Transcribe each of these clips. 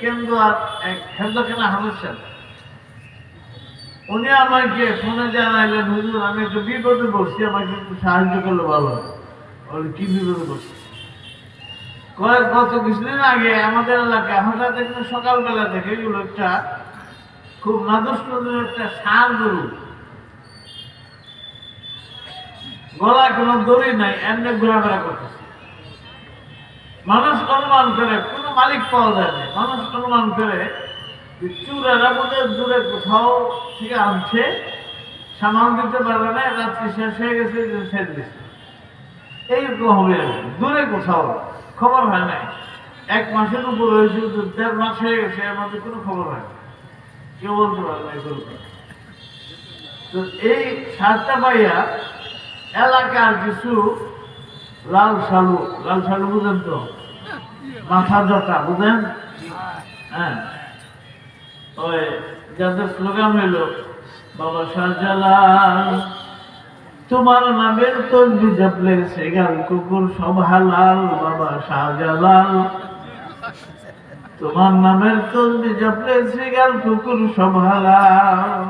কেন্দ্র হেন্দকেনা হামেশান উনি আমাকে ফোনে জানাইলেন, হুজুর, আমি একটু বিপদে বসছি আমাকে সাহায্য করলে ভালো কি বিপদে বসছি কয়েক গত কিছুদিন আগে আমাদের এলাকায়, হঠাৎ সকালবেলা দেখে এগুলো একটা খুব নাদুস একটা সার গরু। গলায় কোনো দড়ি নাই, এমনি ঘোরাফেরা করতেছে। মানুষ অনুমান করে মালিক পাওয়া যায় না। মানুষ অনুমান করে চুরেরা বোধ দূরে কোথাও থেকে আনছে, সামান দিতে পারবে না, রাত্রি শেষ হয়ে গেছে শেষ দিচ্ছে এইরকম হবে দূরে কোথাও খবর হয় নাই। এক মাসের উপর হয়েছে দেড় মাস হয়ে গেছে, এর মধ্যে কোনো খবর হয় না কেউ বলতে পারে না তো এই সারটা পাইয়া এলাকার কিছু লাল সালু লাল সালু বুঝেন তো? মাথা জটা বুঝেন হ্যাঁ। ওই যাদের স্লোগান হইল, বাবা শাহজালাল তোমার নামের তসবি জপলে সেগাল কুকুর সব হালাল, বাবা শাহজালাল তোমার নামের তসবি জপলে সেগাল কুকুর সব হালাল।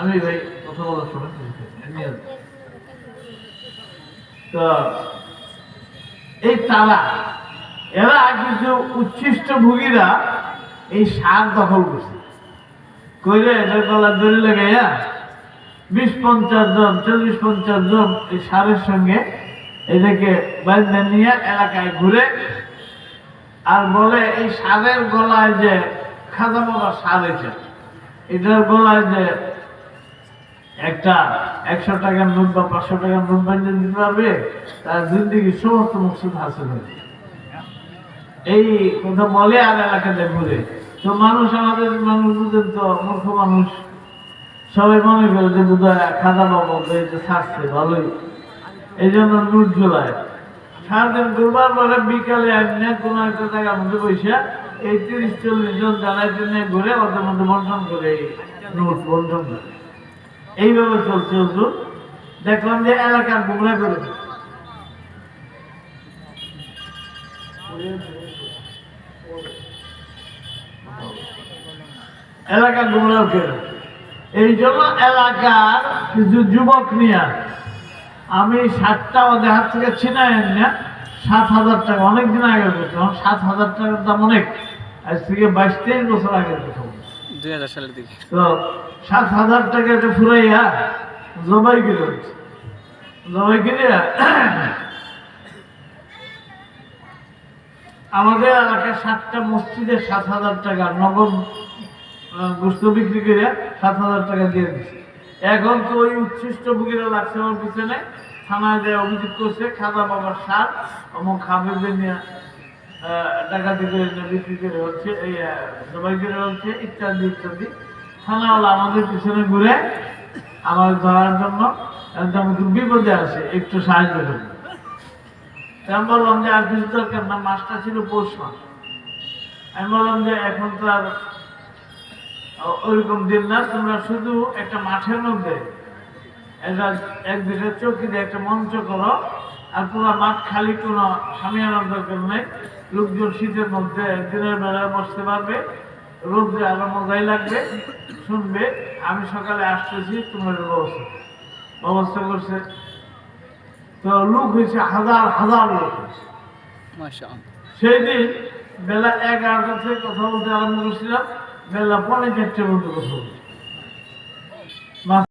আমি ভাই কথা বলার সময় তো এই তারা এরা কিছু উচ্ছিষ্ট ভোগীরা, এই সার দখল করছে। কইলে এদের গলা দড়ি লাগাইয়া বিশ পঞ্চাশ জন, চল্লিশ পঞ্চাশ জন এই সারের সঙ্গে এদেরকে বাইরে নিয়ে এলাকায় ঘুরে আর বলে, এই সারের গলায় যে খাজা বাবা সার এসে এটার গলায় যে একটা একশো টাকার নোট বা পাঁচশো টাকার নোট বানিয়ে দিতে পারবে, তার জিন্দিগি সমস্ত মকসুদ হাসিল হয়েছে এই কথা বলে আর এলাকাতে ঘুরে। তো মানুষ আমাদের মানুষ বুঝেন তো, মূর্খ মানুষ। সবাই মনে করে যে বোধ হয় খাদা বাবা, যে ছাড়ছে ভালোই। এই জন্য নোট ঝোলায়। সারাদিন দুর্বার পরে বিকালে এনে কোনো একটা জায়গার মধ্যে বসে এই তিরিশ, চল্লিশ জন জানাইতে নিয়ে ঘুরে, ওদের মধ্যে বন্টন করে এই নোট বন্টন করে। এইভাবে চলছে দেখলাম যে এলাকার গুমরা করে এলাকার গুমরা করে এই জন্য এলাকার কিছু যুবক নিয়ে আমি সাতটা ওদের হাত থেকে ছিনাই না সাত হাজার টাকা। অনেক দিন আগে করতাম সাত হাজার টাকার দাম অনেক। আজ থেকে বাইশ তেইশ বছর আগে কথা। দুই হাজার সালের দিকে। তো সাত হাজার টাকা এটা ফুরাইয়া জবাই হচ্ছে জবাই করে আমাদের এলাকায় সাতটা মসজিদে সাত হাজার টাকা, নগদ গোস্ত বিক্রি করে সাত হাজার টাকা দিয়ে দিচ্ছে এখন তো ওই উচ্ছিষ্ট বুকিরা লাগছে আমার পিছনে। থানায় যে অভিযোগ করছে খাজা বাবার সার অমুক খাবের নিয়ে করে এনে বিক্রি করে হচ্ছে এই জবাই করে হচ্ছে, ইত্যাদি ইত্যাদি। থানাওয়ালা আমাদের পিছনে ঘুরে আমার ধরার জন্য বিপদে আছে, একটু সাহায্য করবে আমি বললাম যে আর কিছু দরকার না মাসটা ছিল পৌষ মাস। আমি বললাম যে এখন তো আর ওইরকম দিন না, তোমরা শুধু একটা মাঠের মধ্যে এক দুটো চৌকি দিয়ে একটা মঞ্চ করো, আর পুরো মাঠ খালি, কোনো সামিয়ানোর দরকার নেই। লোকজন শীতের মধ্যে দিনের বেলায় বসতে পারবে রোদ্রে আরও মজাই লাগবে, শুনবে। আমি সকালে আসতেছি তোমার ব্যবস্থা ব্যবস্থা করছে। তো লোক হয়েছে হাজার হাজার লোক হয়েছে। সেই দিন বেলা এগারোটা থেকে কথা বলতে আরম্ভ করেছিলাম বেলা পনেরো চারটে পর্যন্ত কথা বলছি